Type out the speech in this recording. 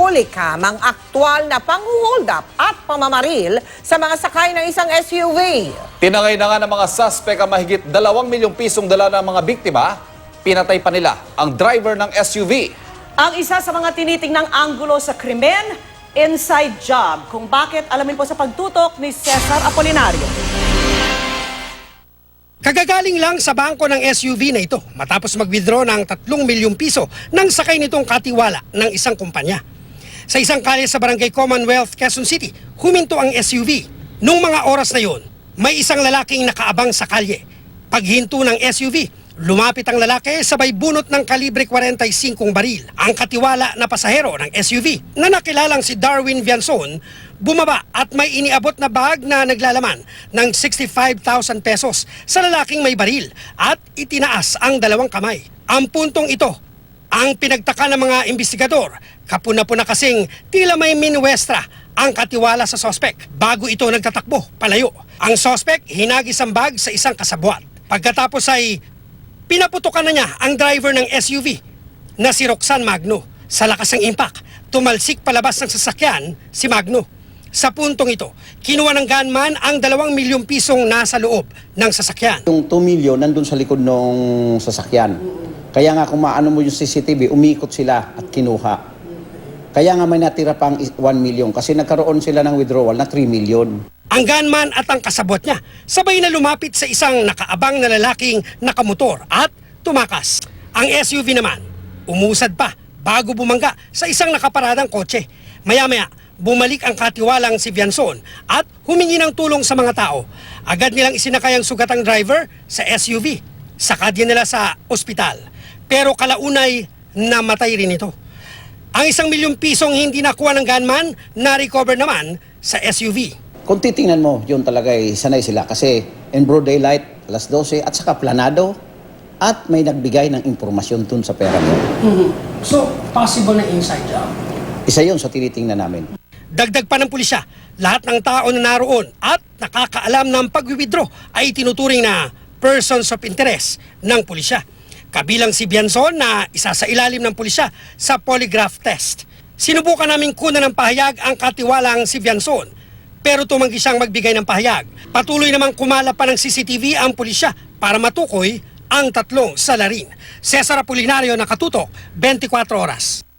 Hulicam ang aktwal na panghuhold up at pamamaril sa mga sakay ng isang SUV. Tinangay na nga ng mga suspect ang mahigit 2 milyong pisong dala ng mga biktima. Pinatay pa nila ang driver ng SUV. Ang isa sa mga tinitingnang anggulo sa krimen, inside job. Kung bakit, alamin po sa pagtutok ni Cesar Apolinario. Kagagaling lang sa bangko ng SUV na ito matapos mag-withdraw ng 3 milyong piso ng sakay nitong katiwala ng isang kumpanya. Sa isang kalye sa Barangay Commonwealth, Quezon City, huminto ang SUV. Nung mga oras na yon, may isang lalaking nakaabang sa kalye. Paghinto ng SUV, lumapit ang lalaki sabay bunot ng kalibre 45 baril. Ang katiwala na pasahero ng SUV na nakilalang si Darwin Vianzon bumaba at may iniabot na bag na naglalaman ng 65,000 pesos sa lalaking may baril at itinaas ang dalawang kamay. Ang puntong ito ang pinagtaka ng mga investigador, kapuna-puna kasing tila may minwestra ang katiwala sa sospek bago ito nagtatakbo palayo. Ang sospek hinagis ang bag sa isang kasabwat. Pagkatapos ay pinaputukan na niya ang driver ng SUV na si Roxanne Magno. Sa lakas ng impact, tumalsik palabas ng sasakyan si Magno. Sa puntong ito, kinuha ng gunman ang dalawang milyong pisong nasa loob ng sasakyan. Yung 2 million nandun sa likod ng sasakyan. Kaya nga kung maano mo yung CCTV, umikot sila at kinuha. Kaya nga may natira pang 1 million kasi nagkaroon sila ng withdrawal na 3 million. Ang gunman at ang kasabot niya sabay na lumapit sa isang nakaabang na lalaking nakamotor at tumakas. Ang SUV naman, umusad pa bago bumangga sa isang nakaparadang kotse. Maya-maya, bumalik ang katiwalang si Vianzon at humingi ng tulong sa mga tao. Agad nilang isinakay ang sugatang driver sa SUV. Sakad din nila sa ospital. Pero kalaunay, namatay rin ito. Ang isang milyong pisong hindi nakuha ng gunman, na-recover naman sa SUV. Kung titingnan mo, yun talaga ay sanay sila kasi in broad daylight, alas 12 at saka planado at may nagbigay ng impormasyon dun sa pera mo. So, possible na inside job. Isa yun sa tinitingnan namin. Dagdag pa ng pulisya, lahat ng tao na naroon at nakakaalam ng pag-withdraw ay tinuturing na persons of interest ng pulisya. Kabilang si Bianzon na isa sa ilalim ng pulisya sa polygraph test. Sinubukan naming kunan ng pahayag ang katiwalang si Bianzon pero tumanggi siyang magbigay ng pahayag. Patuloy namang kumala pa ng CCTV ang pulisya para matukoy ang tatlong salarin. Cesar Apolinario nakatutok 24 oras.